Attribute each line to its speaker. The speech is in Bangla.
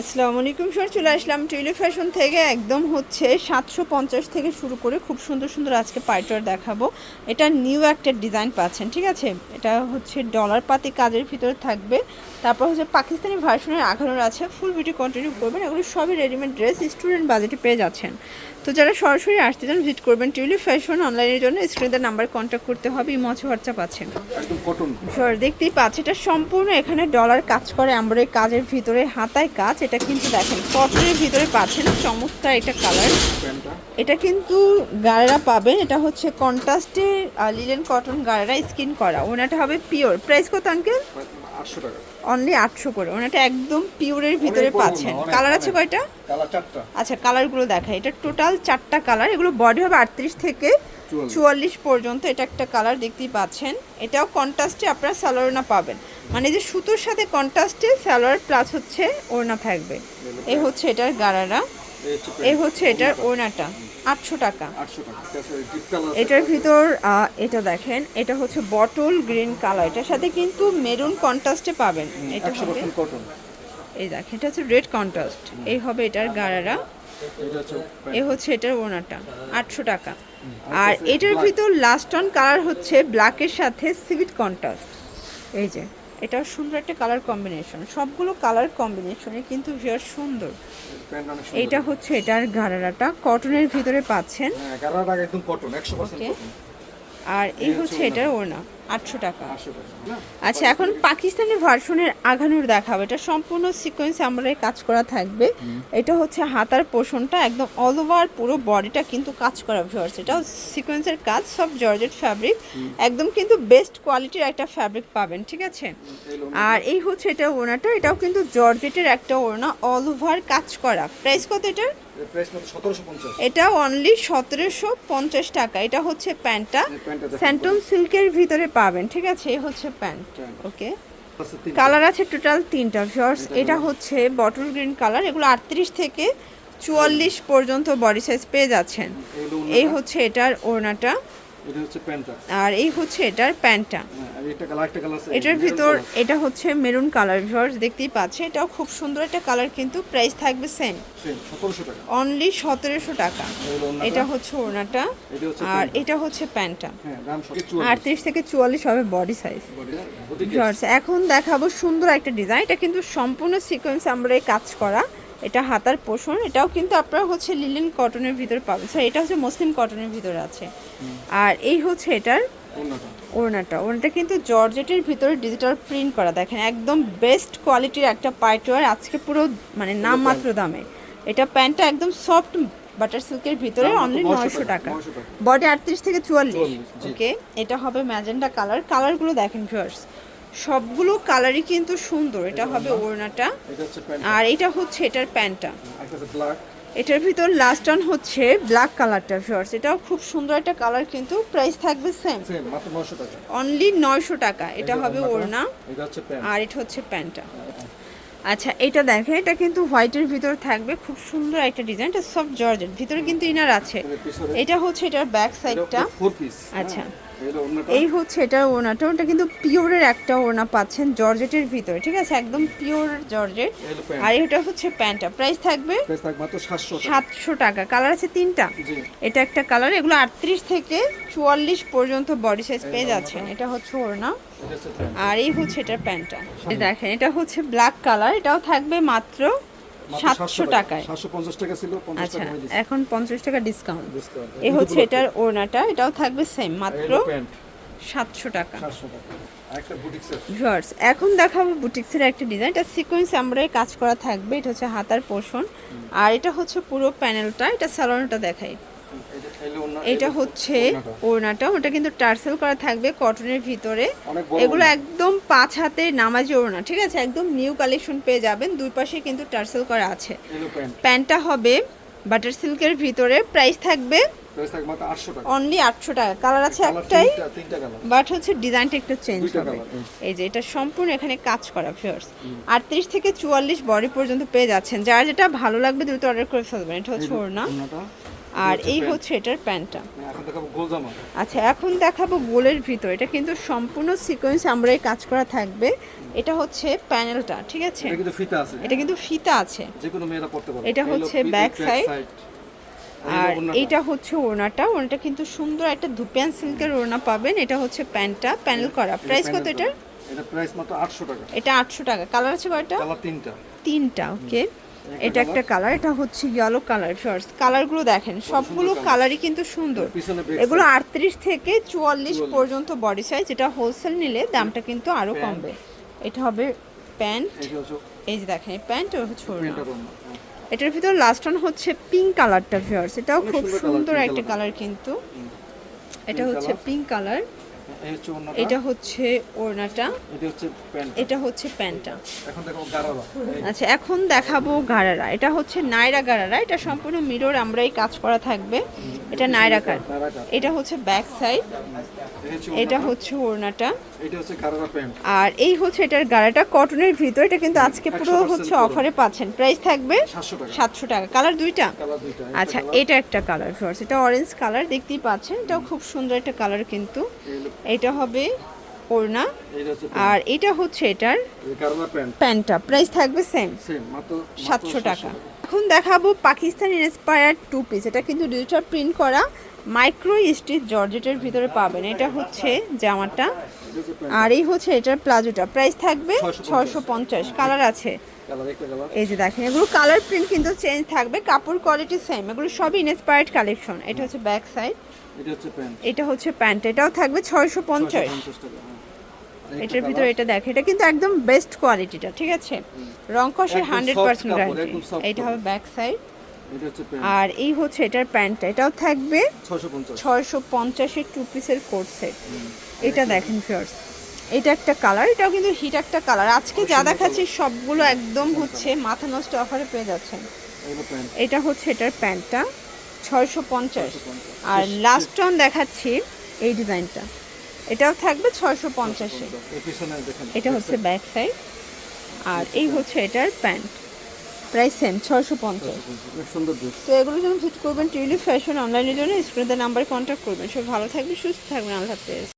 Speaker 1: আসসালামু আলাইকুম স্যার চলে আসলাম টুইলি ফ্যাশন থেকে। একদম হচ্ছে সাতশো পঞ্চাশ থেকে শুরু করে খুব সুন্দর সুন্দর আজকে পাইটার দেখাবো। এটা নিউ একটা ডিজাইন পাচ্ছেন ঠিক আছে? এটা হচ্ছে ডলার পাতি কাজের ভিতরে থাকবে। তারপর হচ্ছে পাকিস্তানি ভার্সনের আঘানোর আছে ফুল বিউটি কন্টিনিউ করবেন। এগুলো সবই রেডিমেড ড্রেস স্টুডেন্ট বাজেটে পেয়ে যাচ্ছেন। তো যারা সরাসরি আসতে চান ভিজিট করবেন টিউলি ফ্যাশন অনলাইনের জন্য। স্ক্রিনের নাম্বার কন্ট্যাক্ট করতে হবে ইমচ হোয়াটসঅ্যাপ আছে। দেখতেই পাচ্ছি এটা সম্পূর্ণ এখানে ডলার কাজ করে আমরা এই কাজের ভিতরে হাতায় কাজ। এটা কিন্তু দেখেন কটনের ভিতরে পাচ্ছেন চমৎকার এটা কালার এটা কিন্তু গাড়েরা পাবেন এটা হচ্ছে কন্ট্রাস্টে লিলেন কটন গাড়েরা স্কিন করা। ওনাটা হবে পিওর প্রাইস কত আঙ্কেল
Speaker 2: আটশো টাকা।
Speaker 1: অনলি আটশো করে। ওনাটা একদম পিওরের ভিতরে পাচ্ছেন। কালার আছে কয়টা? আচ্ছা কালারগুলো দেখা এটা টোটাল চারটা কালার এগুলো বডি হবে আটত্রিশ থেকে
Speaker 2: চুয়াল্লিশ।
Speaker 1: পর্যন্ত। এটা একটা কালার দেখতেই পাচ্ছেন। এটাও কন্ট্রাস্টে আপনারা স্যালোয়ারনা পাবেন। মানে যে সুতোর সাথে কন্ট্রাস্টে স্যালোয়ার প্লাস হচ্ছে ওড়না থাকবে। এই হচ্ছে এটার গারারা
Speaker 2: এই হচ্ছে
Speaker 1: এটার ওড়নাটা আটশো টাকা। এটার ভিতর এটা দেখেন এটা হচ্ছে বটল গ্রিন কালার এটার সাথে কিন্তু মেরুন কন্ট্রাস্টে পাবেন। এটা হবে এই দেখেন এটা হচ্ছে রেড কন্ট্রাস্ট এই হবে এটার
Speaker 2: হচ্ছে
Speaker 1: এ হচ্ছে এটার ওনাটা আটশো টাকা। আর এটার ভিতর লাস্ট অন কালার হচ্ছে ব্ল্যাকের সাথে সিভিট কন্ট্রাস্ট এই যে এটাও সুন্দর একটা কালার কম্বিনেশন সবগুলো কালার কম্বিনেশনে কিন্তু ভিয়ার সুন্দর। এইটা হচ্ছে এটার গাড়ারাটা কটনের ভিতরে পাচ্ছেন।
Speaker 2: গাড়ারাটা একদম কটন একশো পার্সেন্ট
Speaker 1: Okay.
Speaker 2: কটন
Speaker 1: আর এই হচ্ছে এটার ওনা আটশো টাকা। আচ্ছা এখন পাকিস্তানি ভার্সনের আঘানুর দেখাবো। এটা সম্পূর্ণ সিকোয়েন্স আমরা কাজ করা থাকবে। এটা হচ্ছে হাতার পোষণটা একদম অল ওভার পুরো বডিটা কিন্তু কাজ করা ভিউয়ার্স এটাও সিকোয়েন্সের কাজ সব জর্জেট ফ্যাব্রিক একদম কিন্তু বেস্ট কোয়ালিটির একটা ফ্যাব্রিক পাবেন ঠিক আছে? আর এই হচ্ছে এটা ওনাটা এটাও কিন্তু জর্জেটের একটা ওড়না অল ওভার কাজ করা। প্রাইস কত এটার? এটা অনলি সতেরোশো পঞ্চাশ টাকা। এটা হচ্ছে প্যান্টটা। স্যান্টম সিল্কের ভিতরে পাবেন ঠিক আছে? এ হচ্ছে প্যান্ট। ওকে? কালার আছে টোটাল তিনটা ভিউয়ার্স এটা হচ্ছে বটল গ্রিন কালার এগুলো আটত্রিশ থেকে চুয়াল্লিশ পর্যন্ত বডি সাইজ পেয়ে যাচ্ছেন। এই হচ্ছে এটার ওড়নাটা।
Speaker 2: এটা হচ্ছে প্যান্টটা
Speaker 1: আর এই হচ্ছে এটার প্যান্টটা।
Speaker 2: হ্যাঁ আর এটা কালার একটা কালার আছে।
Speaker 1: এটার ভিতর এটা হচ্ছে মেরুন কালার ভিউয়ার্স দেখতেই পাচ্ছে এটাও খুব সুন্দর একটা কালার কিন্তু প্রাইস থাকবে সেম
Speaker 2: টাকা।
Speaker 1: অনলি সতেরোশো টাকা। এটা হচ্ছে ওড়নাটা। আর এটা হচ্ছে প্যান্টটা।
Speaker 2: হ্যাঁ
Speaker 1: আটত্রিশ থেকে চুয়াল্লিশ হবে বডি সাইজ ভিউয়ার্স এখন দেখাবো সুন্দর একটা ডিজাইন এটা কিন্তু সম্পূর্ণ সিকোয়েন্স আমরা কাজ করা। এটা হাতার পোষণ এটাও কিন্তু আপনারা হচ্ছে লিলেন কটনের ভিতরে পাবেন। স্যার এটা হচ্ছে মুসলিম কটনের ভিতরে আছে। আর এই হচ্ছে এটার ওড়নাটা। ওড়নাটা। কিন্তু জর্জেটের ভিতরে ডিজিটাল প্রিন্ট করা। দেখেন একদম বেস্ট কোয়ালিটির একটা পাইটওয়ার আজকে পুরো মানে নামমাত্র দামে। এটা প্যান্টটা একদম সফট বাটার সিল্কের ভিতরে অনলি
Speaker 2: মাত্র 900
Speaker 1: নয়শো টাকা।
Speaker 2: টাকা, 900 টাকা।
Speaker 1: বডি আটত্রিশ থেকে চুয়াল্লিশ
Speaker 2: 44,
Speaker 1: ওকে এটা হবে ম্যাজেন্ডা কালার কালারগুলো দেখেন ভিউয়ার্স সবগুলো কালারই কিন্তু সুন্দর। এটা হবে ওড়নাটা। আর এটা হচ্ছে এটার প্যান্টটা। এটার ভিতর লাস্ট অন হচ্ছে ব্ল্যাক কালারটা ভিউয়ার্স এটাও খুব সুন্দর একটা কালার কিন্তু প্রাইস থাকবে সেম অনলি নয়শো টাকা। এটা হবে ওড়না।
Speaker 2: এটা হচ্ছে প্যান্ট।
Speaker 1: আর এটা হচ্ছে প্যান্টটা। আচ্ছা এটা দেখেন এটা কিন্তু হোয়াইটের ভিতর থাকবে। খুব সুন্দর একটা ডিজাইন এটা সব জর্জেট ভিতরে কিন্তু ইনার আছে। এটা হচ্ছে এটার ব্যাক সাইডটা আচ্ছা। এই হচ্ছে এটা ওড়নাটা। ওটা কিন্তু পিওরের একটা ওড়না পাচ্ছেন জর্জেটের ভিতরে ঠিক আছে? একদম পিওর জর্জেট। আর এটা হচ্ছে প্যান্টটা। প্রাইস থাকবে
Speaker 2: প্রাইস থাকবে মাত্র 700 টাকা।
Speaker 1: সাতশো টাকা। কালার আছে তিনটা। এটা একটা কালার। এগুলো আটত্রিশ থেকে চুয়াল্লিশ পর্যন্ত বডি সাইজ পেয়ে যাচ্ছেন। এটা হচ্ছে ওড়না। আর এই হচ্ছে এটা প্যান্টটা। দেখেন এটা হচ্ছে ব্ল্যাক কালার এটাও থাকবে মাত্র সাতশো টাকায়।
Speaker 2: 750 টাকা ছিল
Speaker 1: আচ্ছা এখন পঞ্চাশ টাকা ডিসকাউন্ট এ হচ্ছে এটার ওড়নাটা এটাও থাকবে সেম মাত্র সাতশো টাকা।
Speaker 2: 700 টাকা। একটা বুটিক সেট
Speaker 1: ভিউয়ার্স এখন দেখাবো বুটিক্সের একটা ডিজাইন এটা সিকোয়েন্স আমরা কাজ করা থাকবে এটা হচ্ছে হাতার পোষণ আর এটা হচ্ছে পুরো প্যানেলটা এটা স্যালোনটা দেখাই।
Speaker 2: এটা
Speaker 1: হচ্ছে ওড়নাটা। ওটা কিন্তু টার্সেল করা থাকবে কটনের ভিতরে। এগুলো একদম পাঁচ হাতে নামাজি ওড়না ঠিক আছে? একদম নিউ কালেকশন পেয়ে যাবেন। দুই পাশে কিন্তু টার্সেল করা আছে। প্যান্টটা হবে বাটার সিল্কের ভিতরে। প্রাইস থাকবে
Speaker 2: প্রাইস থাকবে মাত্র 800 টাকা।
Speaker 1: অনলি আটশো টাকা। কালার আছে একটাই বাট হচ্ছে ডিজাইনটা একটু চেঞ্জ হবে। এই যে এটা সম্পূর্ণ এখানে কাজ করা ফিয়ার্স আটত্রিশ থেকে চুয়াল্লিশ বডি পর্যন্ত পেয়ে যাচ্ছেন। যার যেটা ভালো লাগবে দ্রুত অর্ডার করে ফেলবেন। এটা হচ্ছে ওড়না। আর এই হচ্ছে এটার প্যান্টটা।
Speaker 2: এখন দেখাবো গোল জামা।
Speaker 1: আচ্ছা এখন দেখাবো গোলের ভিতর। এটা কিন্তু সম্পূর্ণ সিকোয়েন্স আমরা এই কাজ করা থাকবে। এটা হচ্ছে প্যানেলটা ঠিক আছে?
Speaker 2: এটা কিন্তু ফিতা আছে
Speaker 1: এটা কিন্তু ফিতা আছে।
Speaker 2: যে কোনো মেয়েরা পড়তে পারবে।
Speaker 1: এটা হচ্ছে
Speaker 2: ব্যাক
Speaker 1: side। আর। এইটা হচ্ছে ওড়নাটা। ওড়নাটা কিন্তু সুন্দর একটা ধুপিয়ান সিল্কের ওড়না পাবেন। এটা হচ্ছে প্যান্টটা প্যানেল করা। প্রাইস কত এটার?
Speaker 2: এটা প্রাইস মাত্র 800 টাকা।
Speaker 1: এটা আটশো টাকা। কালার আছে কয়টা?
Speaker 2: কালার তিনটা।
Speaker 1: তিনটা ওকে এটা একটা কালার এটা হচ্ছে ইয়েলো কালার ফার্স্ট কালারগুলো দেখেন সবগুলো কালারই কিন্তু সুন্দর। এগুলো আটত্রিশ থেকে চুয়াল্লিশ পর্যন্ত বডি সাইজ এটা হোলসেল নিলে দামটা কিন্তু
Speaker 2: আরও
Speaker 1: কমবে। এটা হবে প্যান্ট
Speaker 2: এই যে
Speaker 1: দেখেন প্যান্ট ও হচ্ছে।
Speaker 2: হ্যাঁ।
Speaker 1: এটার ভিতর লাস্ট ওয়ান হচ্ছে পিঙ্ক কালারটা ভিউয়ার্স এটাও খুব
Speaker 2: সুন্দর
Speaker 1: একটা কালার কিন্তু। এটা হচ্ছে পিঙ্ক কালার। এটা হচ্ছে ওড়নাটা।
Speaker 2: এটা হচ্ছে প্যান্ট
Speaker 1: প্যান্টটা। আচ্ছা এখন দেখাবো গারারা। এটা হচ্ছে নাইরা গারারা। এটা সম্পূর্ণ মিরর আমরাই কাজ করা থাকবে। এটা
Speaker 2: নায়রা কাট।
Speaker 1: এটা হচ্ছে ব্যাক সাইড এটা হচ্ছে ওড়নাটা।
Speaker 2: এটা হচ্ছে গারারা প্যান্ট।
Speaker 1: আর এই হচ্ছে এটার গাড়াটা কটনের ভিতর এটা কিন্তু আজকে পুরো হচ্ছে অফারে পাচ্ছেন। প্রাইস থাকবে
Speaker 2: 700 টাকা।
Speaker 1: সাতশো টাকা। কালার দুইটা? আচ্ছা এটা একটা কালার ফার্স্ট এটা অরেঞ্জ কালার দেখতেই পাচ্ছেন। এটাও খুব সুন্দর একটা কালার কিন্তু। এটা হবে ওড়না। আর এটা হচ্ছে এটার প্যান্টটা। প্রাইস থাকবে সেম সাতশো টাকা। এখন দেখাবো পাকিস্তান ইন্সপায়ার্ড টু পিস এটা কিন্তু ডিজিটাল প্রিন্ট করা মাইক্রো স্টিচ জর্জেটের ভিতরে পাবেন। এটা হচ্ছে জামাটা। আর এই হচ্ছে এটার প্লাজোটা। প্রাইস থাকবে ছশো পঞ্চাশ। কালার আছে। এই যে দেখেন এগুলো কালার প্রিন্ট কিন্তু চেঞ্জ থাকবে। কাপড় কোয়ালিটি সেম এগুলো সবই ইন্সপায়ার্ড কালেকশন এটা হচ্ছে ব্যাক সাইড
Speaker 2: এটা হচ্ছে প্যান্ট।
Speaker 1: এটা হচ্ছে প্যান্ট। এটাও থাকবে ছয়শো পঞ্চাশ। এটার ভিতরে এটা দেখে এটা কিন্তু একদম বেস্ট কোয়ালিটিটা ঠিক আছে? রং কষের
Speaker 2: একদম
Speaker 1: হান্ড্রেড পার্সেন্ট গ্যারান্টি
Speaker 2: কাপড়।
Speaker 1: হবে ব্যাক সাইড
Speaker 2: এটা
Speaker 1: আর এই হচ্ছে এটার প্যান্টটা এটাও থাকবে
Speaker 2: 650
Speaker 1: ছয়শো পঞ্চাশের টু পিসের কোট সেট এটা দেখেন ফিয়ার্স এটা একটা কালার এটাও কিন্তু হিট একটা কালার আজকে যা দেখাচ্ছি সবগুলো একদম হচ্ছে মাথা নষ্ট অফারে পেয়ে যাচ্ছেন। এটা হচ্ছে এটার প্যান্টটা ছয়শো পঞ্চাশ।
Speaker 2: 650
Speaker 1: আর লাস্ট অন দেখাচ্ছি এই ডিজাইনটা এটাও থাকবে ছয়শো পঞ্চাশে। এটা হচ্ছে ব্যাক সাইড আর এই হচ্ছে এটার প্যান্ট। প্রাইস সেম ছয়শো পঞ্চাশ।
Speaker 2: সুন্দর
Speaker 1: তো এগুলো যখন ভিজিট করবেন টুইলি ফ্যাশন অনলাইনের জন্য স্ক্রিনের নাম্বারে কন্ট্যাক্ট করবেন। সব ভালো থাকবে সুস্থ থাকবেন আল্লাহ হাফেজ।